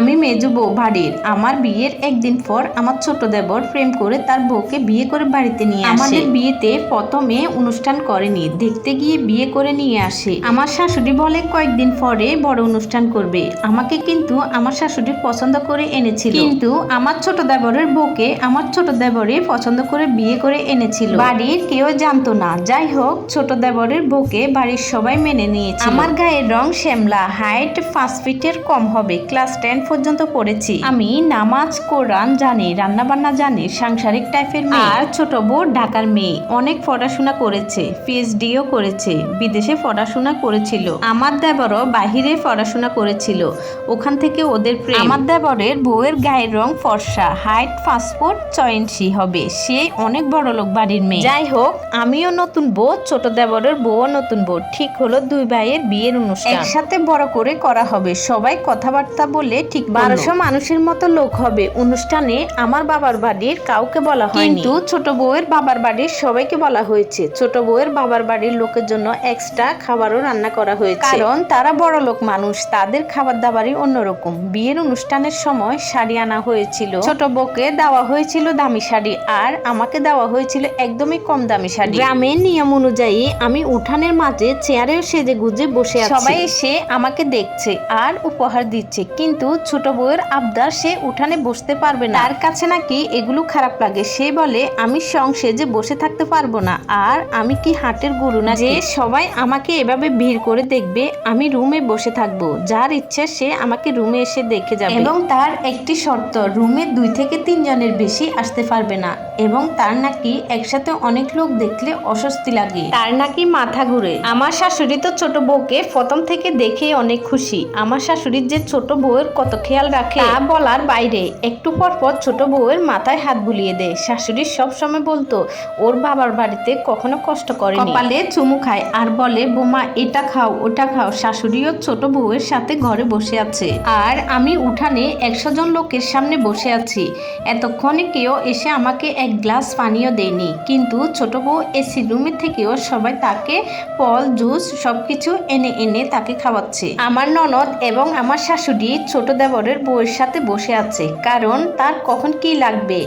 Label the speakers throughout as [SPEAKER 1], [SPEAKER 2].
[SPEAKER 1] আমি মেজু বউ বাড়ির আমার বিয়ের একদিন পর আমার ছোট দেবর প্রেম করে তার বউকে বিয়ে করে বাড়িতে নিয়ে আসে। আমাদের বিয়েতে প্রথমে অনুষ্ঠান করেনি দেখতে গিয়ে বিয়ে করে নিয়ে আসে। আমার শাশুড়ি বলে কয়েকদিন পরে বড় অনুষ্ঠান করবে। আমাকে কিন্তু আমার শাশুড়ি পছন্দ করে এনেছিল। কিন্তু আমার ছোট দেবরের বউকে আমার ছোট দেবরে পছন্দ করে বিয়ে করে এনেছিল। বাড়ির কেউ জানতো না। যাই হোক ছোট দেবরের বউকে বাড়ির সবাই মেনে নিয়েছে আমার গায়ের রং শ্যামলা হাইট পাঁচ ফিটের কম হবে। ক্লাস টেন পর্যন্ত পড়েছি। আমি নামাজ, কোরআন জানি রান্না বান্না জানি, সাংসারিক টাইপের মেয়ে। আর ছোট বউ ঢাকার মেয়ে। অনেক পড়াশোনা করেছে পিএইচডিও করেছে, বিদেশে পড়াশোনা করেছিল। আমার দেবরও বাহিরে পড়াশোনা করেছিল। ওখান থেকে ওদের প্রেম। আমার দেবরের বউয়ের গায়ের রং ফর্সা, হাইট পাসপোর্ট চয়েন্সি হবে। সে অনেক বড় লোক বাড়ির মেয়ে। যাই হোক, আমিও নতুন বউ, ছোট দেবরের বউও নতুন বউ। ঠিক হলো দুই ভাইয়ের বিয়ের অনুষ্ঠান। একসাথে বড় করে করা হবে। সবাই কথাবার্তা বলে ঠিক বারোশো মানুষের মতো লোক হবে। অনুষ্ঠানে আমার বাবার বাড়ির কাউকে বলা হয় কিন্তু ছোট বউয়ের বাবার বাড়ির সবাইকে বলা হয়েছে। ছোট বউয়ের বাবার বাড়ির লোকের জন্য এক্সট্রা খাবারও রান্না করা হয়েছে। কারণ তারা বড় লোক মানুষ তাদের খাবার দাবারই অন্যরকম। বিয়ের অনুষ্ঠানের সময় শাড়ি আনা হয়েছিল। ছোট বউকে দেওয়া হয়েছিল দামি শাড়ি আর আমাকে দেওয়া হয়েছিল একদমই কম দামি শাড়ি। গ্রামের নিয়ম অনুযায়ী আমি উঠানের মাঝে চেয়ারে সেজে গুজে বসে আছি। সবাই এসে আমাকে দেখছে আর উপহার দিচ্ছে। কিন্তু ছোট বউয়ের আবদার সে উঠানে বসতে পারবে না। তার কাছে নাকি এগুলো খারাপ লাগে। সে বলে, আমি সংসে যে বসে থাকতে পারব না। আর আমি কি হাটের গরু না যে সবাই আমাকে এভাবে ভিড় করে দেখবে, আমি রুমে বসে থাকব। যার ইচ্ছা সে আমাকে রুমে এসে দেখে যাবে। এবং তার একটি শর্ত, রুমে দুই থেকে তিনজনের বেশি আসতে পারবে না। এবং তার নাকি একসাথে অনেক লোক দেখলে অস্বস্তি লাগে। তার নাকি মাথা ঘুরে। আমার শাশুড়ি তো ছোট বউকে প্রথম থেকে দেখে অনেক খুশি। আমার শাশুড়ির যে ছোট বউয়ের কত খেয়াল রাখে তা বলার বাইরে একটু পর পর ছোট বউয়ের মাথায় হাত বুলিয়ে দেয়। শাশুড়ি সব সময় বলতো ওর বাবার বাড়িতে কখনো কষ্ট করে কপালে চুমু খায় আর বলে বোমা এটা খাও ওটা খাও। শাশুড়িও ছোট বউয়ের সাথে ঘরে বসে আছে। আর আমি উঠানে একশো জন লোকের সামনে বসে আছি। এতক্ষণে কেউ এসে আমাকে এক গ্লাস পানিও দেয়নি। কিন্তু ছোট বউ এসি রুমের থেকেও সবাই তাকে ফল, জুস সবকিছু এনে এনে তাকে খাওয়াচ্ছে। আমার ননদ এবং আমার শাশুড়ি ছোট দেবরের বউয়ের সাথে বসে আছে। কারণ তার কখন কি লাগবে?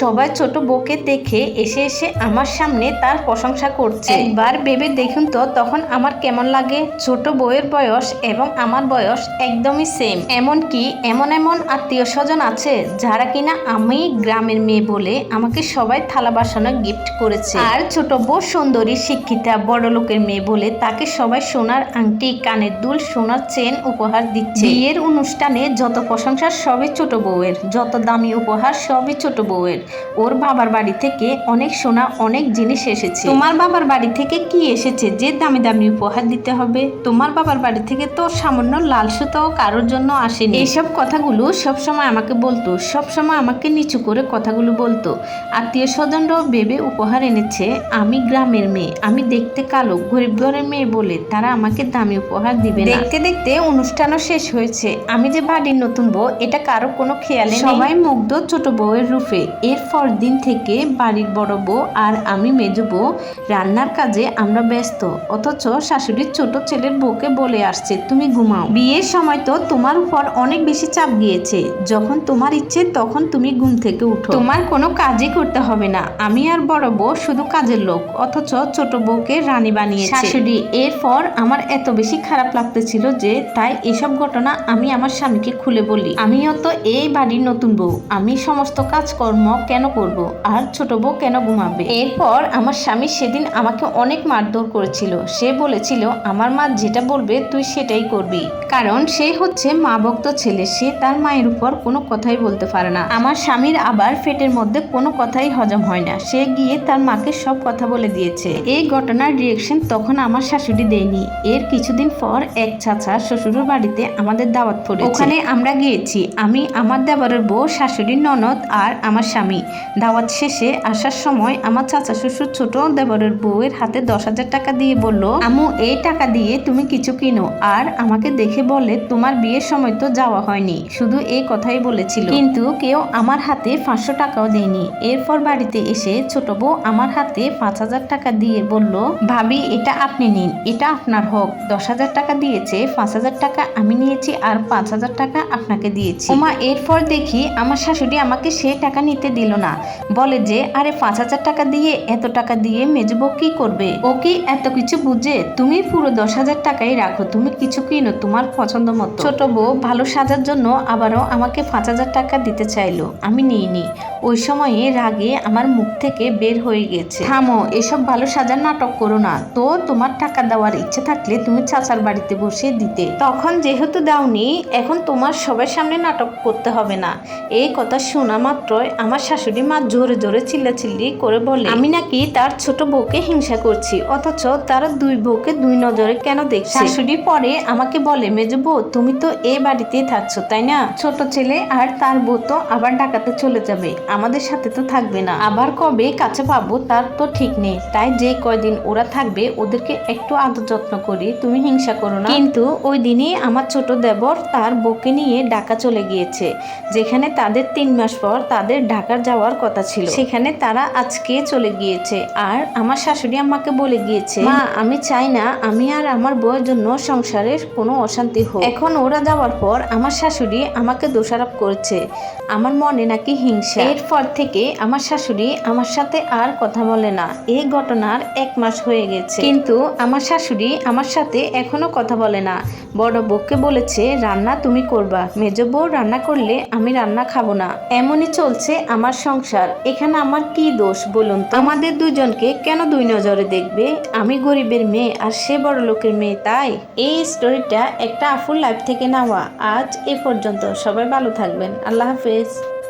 [SPEAKER 1] সবাই ছোট বউকে দেখে এসে এসে আমার সামনে তার প্রশংসা করছে। একবার ভেবে দেখুন তো তখন আমার কেমন লাগে। ছোট বউয়ের বয়স এবং আমার বয়স একদমই সেম এমন কি এমন এমন আত্মীয় স্বজন আছে যারা কিনা আমি গ্রামের মেয়ে বলে আমাকে সবাই থালা বাসনে গিফট করেছে। আর ছোট বউ সুন্দরী শিক্ষিতা বড় লোকের মেয়ে বলে তাকে সবাই সোনার আংটি, কানের দুল, সোনার চেন উপহার দিচ্ছে। বিয়ের অনুষ্ঠানে যত প্রশংসা সবই ছোট বউয়ের, যত দামি উপহার সবই ছোট বউয়ের। ওর বাবার বাড়ি থেকে অনেক সোনা, অনেক জিনিস এসেছে। তোমার বাবার বাড়ি থেকে কি এসেছে যে দামি দামি উপহার দিতে হবে? তোমার বাবার বাড়ি থেকে তো সামান্য লাল সুতাও কারোর জন্য আসেনি। এইসব কথাগুলো সবসময় আমাকে বলতো, সবসময় আমাকে নিচু করে কথাগুলো বলতো। আত্মীয় স্বজনরাও ভেবে উপহার এনেছে আমি গ্রামের মেয়ে আমি দেখতে কালো গরিব ঘরের মেয়ে বলে তারা আমাকে দামি উপহার দিবে দেখতে দেখতে অনুষ্ঠানও শেষ হয়েছে। আমি যে বাড়ির নতুন বউ এটা কারও কোনো খেয়ালে সবাই মুগ্ধ ছোট বউয়ের রূপে। এরপর দিন থেকে বাড়ির বড় বউ আর আমি মেজ বউ রান্নার কাজে আমরা ব্যস্ত। অথচ শাশুড়ির ছোট ছেলের বউকে বলে আসছে তুমি ঘুমাও। বিয়ের সময় তো তোমার উপর অনেক বেশি চাপ গিয়েছে। যখন তোমার ইচ্ছে তখন তুমি ঘুম থেকে উঠো। তোমার কোনো কাজই করতে হবে না। আমি আর বড় বউ শুধু কাজের লোক, অথচ ছোট বউকে রানী বানিয়ে শাশুড়ি, এরপর আমার এত বেশি খারাপ লাগতেছিল যে তাই এসব ঘটনা আমি আমার স্বামীকে খুলে বলি। আমিও তো এই বাড়ির নতুন বউ। আমি সমস্ত কাজকর্ম কেন করব? আর ছোট বউ কেন ঘুমাবে? এরপর আমার স্বামী সেদিন আমাকে অনেক মারধর করেছিল। সে বলেছিল, আমার মা যেটা বলবে তুই সেটাই করবি। কারণ সে হচ্ছে মা ভক্ত ছেলে। সে তার মায়ের উপর কোনো কথাই বলতে পারে না। আমার স্বামীর আবার পেটের মধ্যে কোনো কথাই হজম হয় না। সে গিয়ে তার মাকে সব কথা বলে দিয়েছে। এই ঘটনার রিয়েকশন তখন আমার শাশুড়ি দেয়নি। এর কিছুদিন পর এক চাচা শ্বশুরের বাড়িতে আমাদের দাওয়াত পড়ে ওখানে আমরা গিয়েছি। আমি, আমার দেবরের বউ শাশুড়ির ননদ আর আমার স্বামী। দাওয়াত শেষে আসার সময় আমার চাচা শ্বশুর ছোট দেবরের বউয়ের হাতে দশ হাজার টাকা দিয়ে বলল আমু এই টাকা দিয়ে তুমি কিছু কিনো। আর আমাকে দেখে বলে, তোমার বিয়ের সময় তো যাওয়া হয়নি। শুধু এই কথাই বলেছিল। কিন্তু কেউ আমার হাতে পাঁচশো টাকাও দেয়নি। এর এরপর বাড়িতে এসে ছোট বউ আমার হাতে পাঁচ হাজার টাকা দিয়ে বলল, ভাবি, এটা আপনি নিন, এটা আপনার হোক। দশ হাজার টাকা দিয়েছে, পাঁচ হাজার টাকা আমি নিয়েছি আর পাঁচ হাজার টাকা আপনাকে দিয়েছি। ওমা, এরপর দেখি আমার শাশুড়ি আমাকে সে টাকা নিতে দিল না। বলে যে, আরে, পাঁচ হাজার টাকা দিয়ে, এত টাকা দিয়ে মেজবো কি করবে? ও কি এত কিছু বুঝে? তুমি পুরো দশ হাজার টাকাই রাখো, তুমি কিছু কিনো তোমার পছন্দ মতো। ছোট বউ ভালো সাজার জন্য আবারও আমাকে পাঁচ হাজার টাকা দিতে চাইলো, আমি নিইনি। ওই সময়ে রাগে আমার মুখ থেকে বের হয়ে গেছে। থামো, এসব ভালো সাজার নাটক করো না। তো তোমার টাকা দেওয়ার ইচ্ছে থাকলে তুমি চাচার বাড়িতে বসে দিতে। তখন যেহেতু দাওনি, এখন তোমার সবার সামনে নাটক করতে হবে না। এই কথা শোনা মাত্রই আমার শাশুড়ি মা জোরে জোরে চিল্লাচিল্লি করে বলে, আমি নাকি তার ছোট বউকে হিংসা করছি, অথচ তার দুই বউকে দুই নজরে কেন দেখছে? শাশুড়ি পরে আমাকে বলে, মেজ বউ, তুমি তো এ বাড়িতেই থাকছো, তাই না? ছোট ছেলে আর তার বউ তো আবার ডাকাতে চলে যাবে। আমাদের সাথে তো থাকবে না। আবার কবে? কাছে পাবো তার তো ঠিক নেই। তাই যে কয়দিন ওরা থাকবে, ওদেরকে একটু আদর যত্ন করি। তুমি হিংসা করো না। কিন্তু ওই দিনই আমার ছোট দেবর তার বউকে নিয়ে ঢাকা চলে গিয়েছে, যেখানে তাদের তিন মাস পর তাদের ঢাকার যাওয়ার কথা ছিল। সেখানে তারা আজকে চলে গিয়েছে। আর আমার শাশুড়ি আমাকে বলে গিয়েছে, মা, আমি চাই না আমি আর আমার বউয়ের জন্য সংসারের কোনো অশান্তি হোক। এখন ওরা যাওয়ার পর আমার শাশুড়ি আমাকে দোষারোপ করেছে। আমার মনে নাকি হিংসা। এরপর থেকে আমার শাশুড়ি আমার সাথে আর কথা বলে না। এই ঘটনার এক মাস হয়ে গেছে। কিন্তু আমার শাশুড়ি আমার সাথে এখনও কথা বলে না। বড় বউকে বলেছে, রান্না তুমি করবা। মেজ বউ রান্না করলে আমি রান্না খাব না। এমনই চলছে আমার সংসার। এখানে আমার কি দোষ বলুন তো? আমাদের দুজনকে কেন দুই নজরে দেখবে? আমি গরিবের মেয়ে আর সে বড় লোকের মেয়ে, তাই? এই স্টোরিটা একটা আফুর লাইফ থেকে নেওয়া। আজ এ পর্যন্ত সবাই ভালো থাকবেন। আল্লাহ হাফেজ।